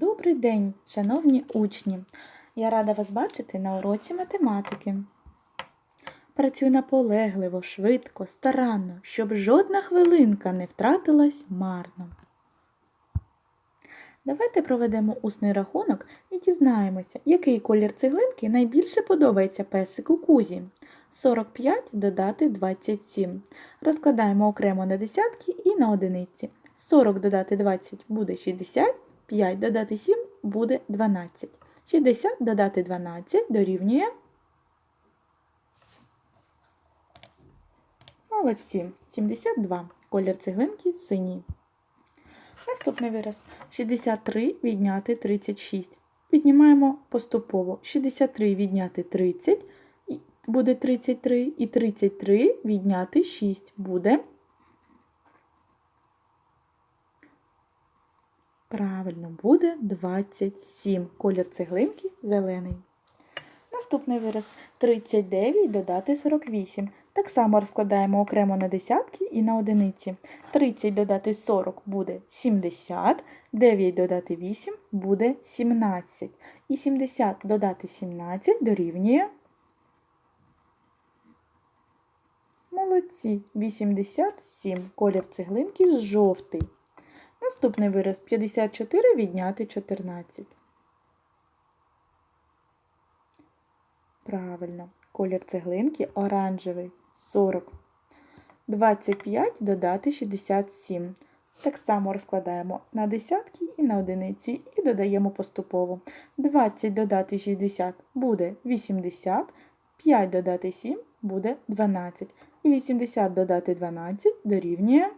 Добрий день, шановні учні! Я рада вас бачити на уроці математики. Працюй наполегливо, швидко, старанно, щоб жодна хвилинка не втратилась марно. Давайте проведемо усний рахунок і дізнаємося, який колір цеглинки найбільше подобається песику Кузі. 45 додати 27. Розкладаємо окремо на десятки і на одиниці. 40 додати 20 буде 60, 5 додати 7 буде 12. 60 додати 12 дорівнює. Молодці. 72. Колір цеглинки синій. Наступний вираз. 63 відняти 36. Піднімаємо поступово. 63 відняти 30 буде 33. І 33 відняти 6 буде. Правильно, буде 27. Колір цеглинки зелений. Наступний вираз 39 додати 48. Так само розкладаємо окремо на десятки і на одиниці. 30 додати 40 буде 70, 9 додати 8 буде 17. І 70 додати 17 дорівнює. Молодці. 87. Колір цеглинки жовтий. Наступний вираз 54 відняти 14. Правильно. Колір цеглинки оранжевий 40. 25 додати 67. Так само розкладаємо на десятки і на одиниці і додаємо поступово. 20 додати 60 буде 80, 5 додати 7 буде 12. І 80 додати 12 дорівнює.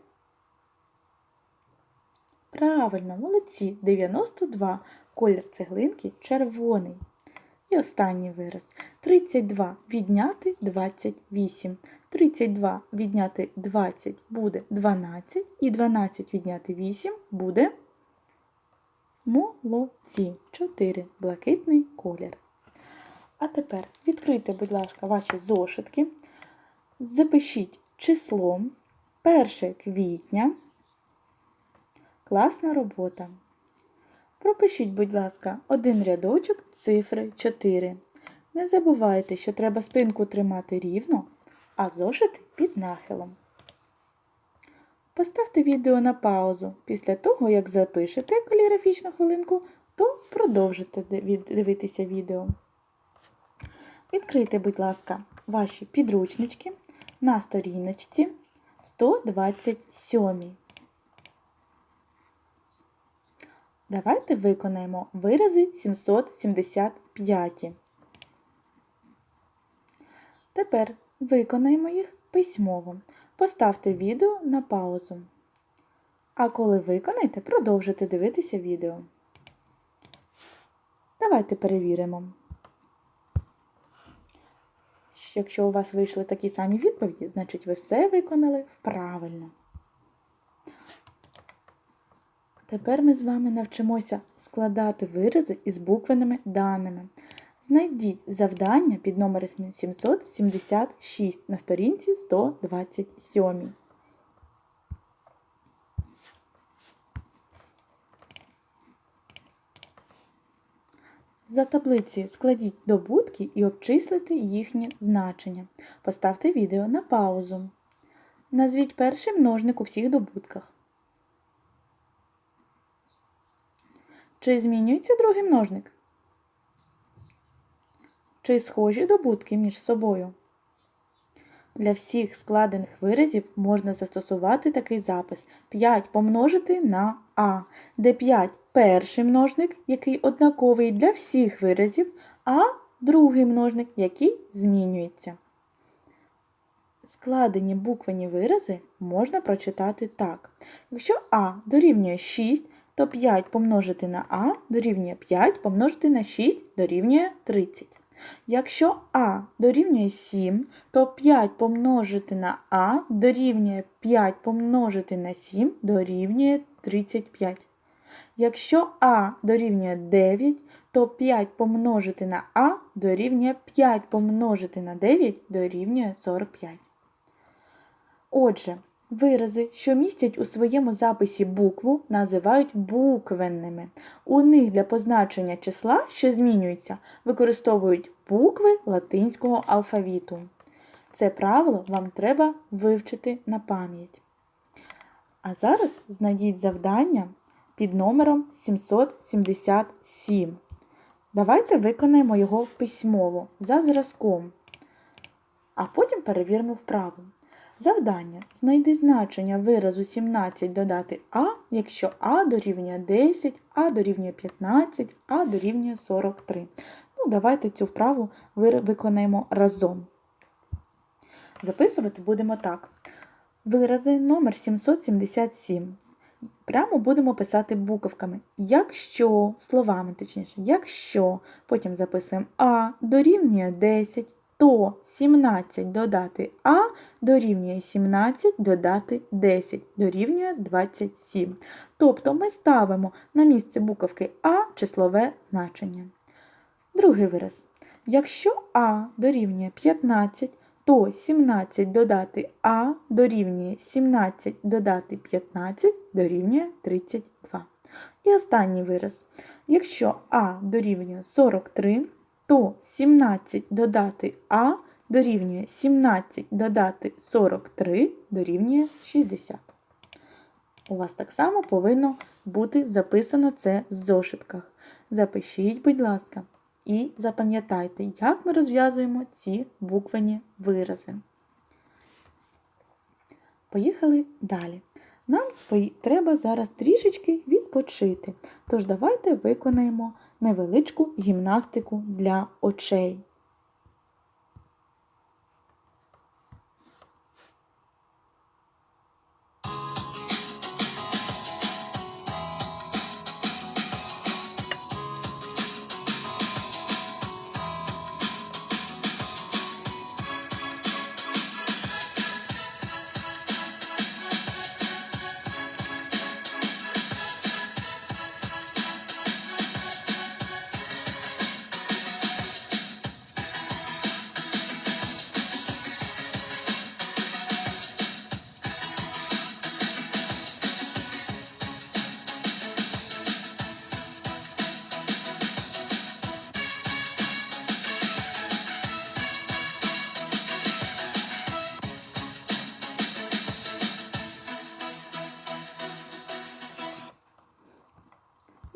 Правильно, молодці. 92. Колір цеглинки червоний. І останній вираз. 32 відняти 28. 32 відняти 20 буде 12. І 12 відняти 8 буде молодці. 4. Блакитний колір. А тепер відкрийте, будь ласка, ваші зошитки. Запишіть число 1 квітня. Класна робота. Пропишіть, будь ласка, один рядочок цифри 4. Не забувайте, що треба спинку тримати рівно, а зошити під нахилом. Поставте відео на паузу. Після того, як запишете каліграфічну хвилинку, то продовжите дивитися відео. Відкрийте, будь ласка, ваші підручнички на сторіночці 127. Давайте виконаємо вирази 775. Тепер виконаємо їх письмово. Поставте відео на паузу. А коли виконаєте, продовжите дивитися відео. Давайте перевіримо. Якщо у вас вийшли такі самі відповіді, значить ви все виконали правильно. Тепер ми з вами навчимося складати вирази із буквеними даними. Знайдіть завдання під номером 776 на сторінці 127. За таблицею складіть добутки і обчислите їхнє значення. Поставте відео на паузу. Назвіть перший множник у всіх добутках. Чи змінюється другий множник? Чи схожі добутки між собою? Для всіх складених виразів можна застосувати такий запис 5 помножити на А, де 5 перший множник, який однаковий для всіх виразів, а другий множник, який змінюється. Складені буквені вирази можна прочитати так. Якщо А дорівнює 6, то 5 помножити на А дорівнює 5 помножити на 6 дорівнює 30. Якщо А дорівнює 7, то 5 помножити на А дорівнює 5 помножити на 7 дорівнює 35. Якщо А дорівнює 9, то 5 помножити на А дорівнює 5 помножити на 9 дорівнює 45. Отже, Вирази, що містять у своєму записі букву, називають буквенними. У них для позначення числа, що змінюється, використовують букви латинського алфавіту. Це правило вам треба вивчити на пам'ять. А зараз знайдіть завдання під номером 777. Давайте виконаємо його письмово за зразком, а потім перевіримо вправу. Завдання. Знайди значення виразу 17 додати А, якщо А дорівнює 10, А дорівнює 15, А дорівнює 43. Ну, давайте цю вправу виконаємо разом. Записувати будемо так. Вирази номер 777. Прямо будемо писати буковками. Якщо, словами точніше, якщо, потім записуємо А дорівнює 10, то 17 додати А дорівнює 17 додати 10, дорівнює 27. Тобто ми ставимо на місце буковки А числове значення. Другий вираз. Якщо А дорівнює 15, то 17 додати А дорівнює 17 додати 15 дорівнює 32. І останній вираз. Якщо А дорівнює 43, то 17 додати А дорівнює 17 додати 43 дорівнює 60. У вас так само повинно бути записано це в зошитках. Запишіть, будь ласка. І запам'ятайте, як ми розв'язуємо ці буквені вирази. Поїхали далі. Нам треба зараз трішечки відпочити. Тож давайте виконаємо невеличку гімнастику для очей.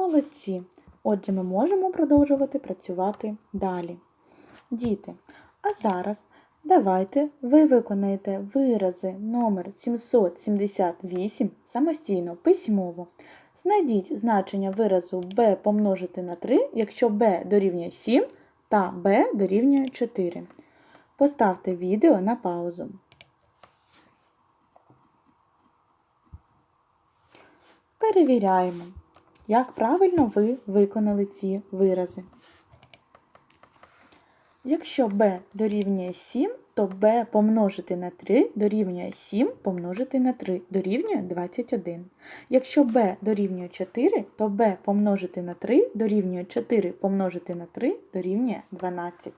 Молодці! Отже, ми можемо продовжувати працювати далі. Діти, а зараз давайте ви виконаєте вирази номер 778 самостійно письмово. Знайдіть значення виразу b помножити на 3, якщо b дорівнює 7 та b дорівнює 4. Поставте відео на паузу. Перевіряємо як правильно ви виконали ці вирази. Якщо b дорівнює 7, то b помножити на 3 дорівнює 7 помножити на 3 дорівнює 21. Якщо b дорівнює 4, то b помножити на 3 дорівнює 4 помножити на 3 дорівнює 12.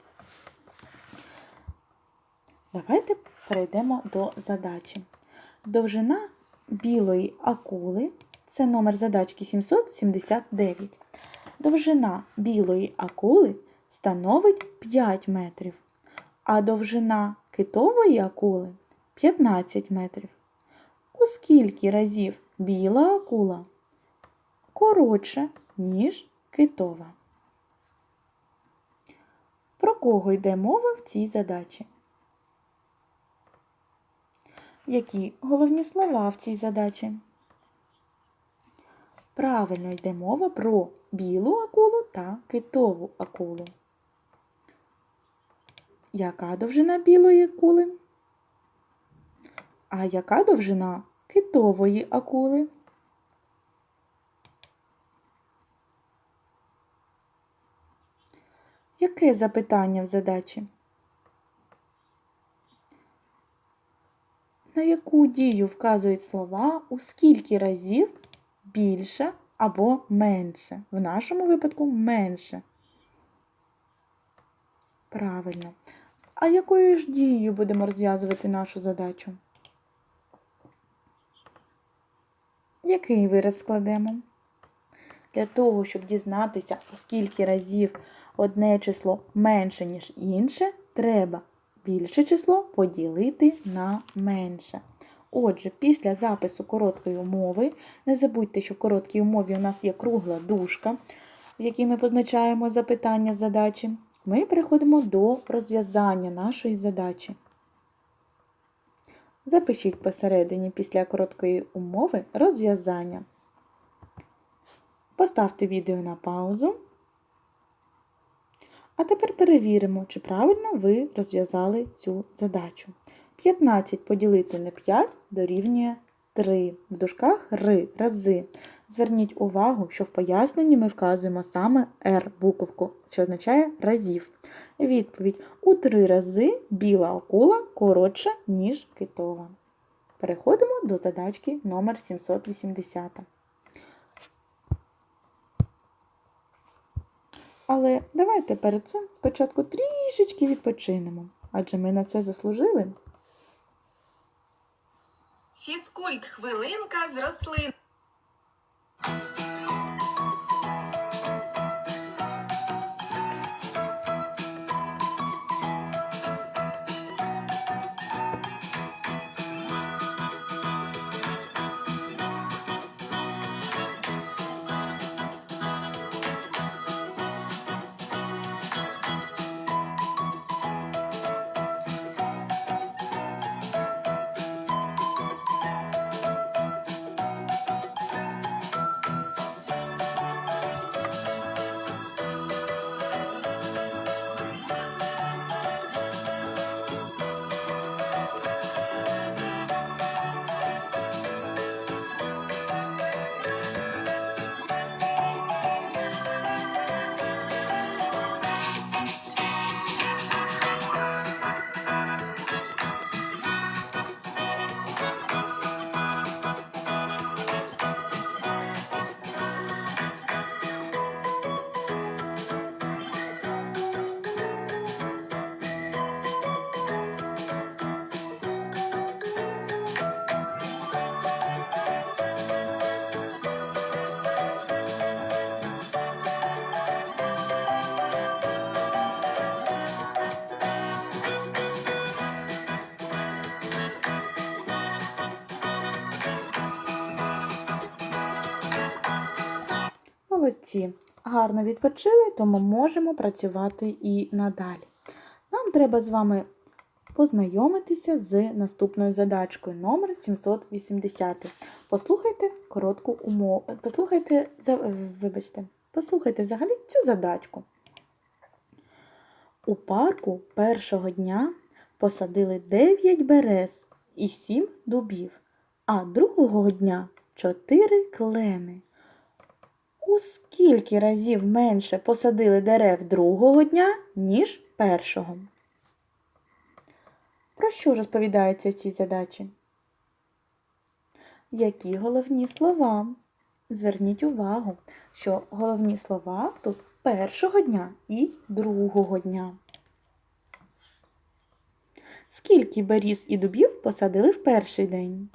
Давайте перейдемо до задачі. Довжина білої акули це номер задачки 779. Довжина білої акули становить 5 метрів, а довжина китової акули 15 метрів. У скільки разів біла акула коротша, ніж китова? Про кого йде мова в цій задачі? Які головні слова в цій задачі? Правильно йде мова про білу акулу та китову акулу. Яка довжина білої акули? А яка довжина китової акули? Яке запитання в задачі? На яку дію вказують слова у скільки разів більше або менше. В нашому випадку менше. Правильно. А якою ж дією будемо розв'язувати нашу задачу? Який вираз складемо? Для того, щоб дізнатися, у скільки разів одне число менше, ніж інше, треба більше число поділити на менше. Отже, після запису короткої умови, не забудьте, що в короткій умові у нас є кругла дужка, в якій ми позначаємо запитання задачі, ми переходимо до розв'язання нашої задачі. Запишіть посередині після короткої умови розв'язання. Поставте відео на паузу. А тепер перевіримо, чи правильно ви розв'язали цю задачу. 15 поділити на 5 дорівнює 3. В дужках ри рази. Зверніть увагу, що в поясненні ми вказуємо саме R буковку, що означає разів. Відповідь: у 3 рази біла акула коротша, ніж китова. Переходимо до задачки номер 780. Але давайте перед цим спочатку трішечки відпочинемо, адже ми на це заслужили. Фізкульт хвилинка з рослин. Молодці. Гарно відпочили, тому можемо працювати і надалі. Нам треба з вами познайомитися з наступною задачкою номер 780. Послухайте коротку умову. Послухайте, е, вибачте, послухайте взагалі цю задачку. У парку першого дня посадили 9 берез і 7 дубів, а другого дня 4 клени. У скільки разів менше посадили дерев другого дня, ніж першого? Про що розповідається в цій задачі? Які головні слова? Зверніть увагу, що головні слова тут першого дня і другого дня. Скільки беріз і дубів посадили в перший день?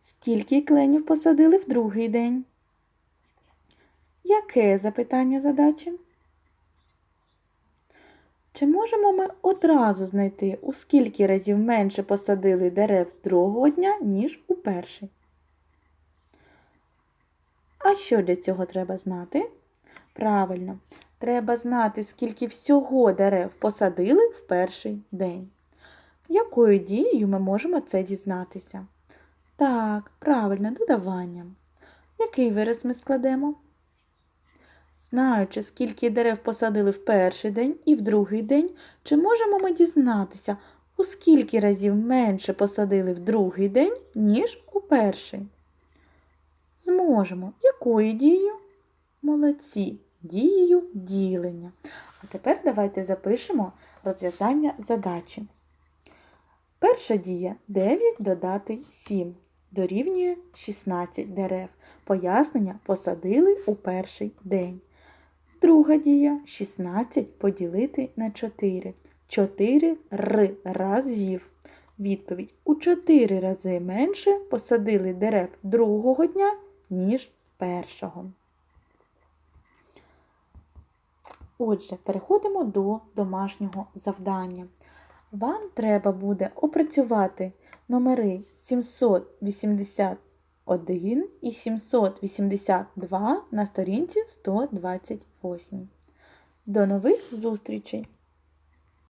Скільки кленів посадили в другий день? Яке запитання задачі? Чи можемо ми одразу знайти, у скільки разів менше посадили дерев другого дня, ніж у перший? А що для цього треба знати? Правильно, треба знати, скільки всього дерев посадили в перший день. Якою дією ми можемо це дізнатися? Так, правильно, додаванням. Який вираз ми складемо? Знаючи, скільки дерев посадили в перший день і в другий день, чи можемо ми дізнатися, у скільки разів менше посадили в другий день, ніж у перший? Зможемо. Якою дією? Молодці. Дією ділення. А тепер давайте запишемо розв'язання задачі. Перша дія 9 додати 7 дорівнює 16 дерев. Пояснення посадили у перший день. Друга дія 16 поділити на 4. 4 р разів. Відповідь у 4 рази менше посадили дерев другого дня, ніж першого. Отже, переходимо до домашнього завдання. Вам треба буде опрацювати номери 781 і 782 на сторінці 128. До нових зустрічей!